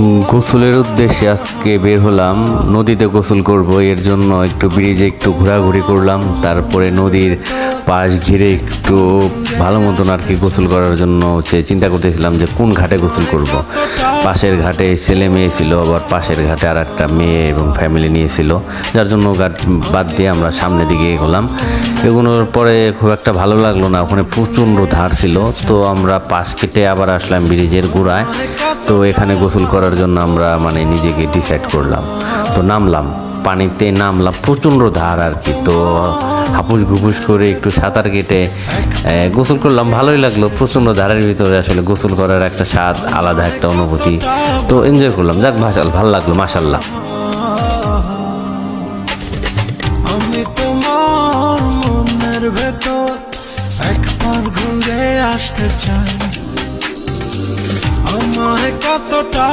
গোসলের উদ্দেশ্যে আজকে বের হলাম। নদীতে গোসল করব, এর জন্য একটু ব্রিজে একটু ঘোরাঘুরি করলাম। তারপরে নদীর পাশ ঘিরে একটু ভালো মতন আর কি গোসল করার জন্য হচ্ছে চিন্তা করতেছিলাম যে কোন ঘাটে গোসল করব। পাশের ঘাটে ছেলে মেয়ে ছিল, আবার পাশের ঘাটে আর একটা মেয়ে এবং ফ্যামিলি নিয়েছিল। যার জন্য ঘাট বাদ দিয়ে আমরা সামনের দিকে এগোলাম। এগুলোর পরে খুব একটা ভালো লাগল না, ওখানে প্রচণ্ড ধার ছিল। তো আমরা পাশ কেটে আবার আসলাম ব্রিজের গোড়ায়। তো এখানে গোসল করার জন্য আমরা মানে নিজেকে ডিসাইড করলাম। তো নামলাম। পানিতে নামলাম, প্রচণ্ড ধার আর কি। তো হাপুস ঘুপুস করে একটু সাঁতার কেটে গোসল করলাম। ভালোই লাগল, প্রচণ্ড ধারের ভিতরে আসলে গোসল করার একটা স্বাদ, আলাদা একটা অনুভূতি। তো এনজয় করলাম। যাক ভাসাল ভালো লাগল মাসাল্লাহ আসতে চাই। আমায় কতটা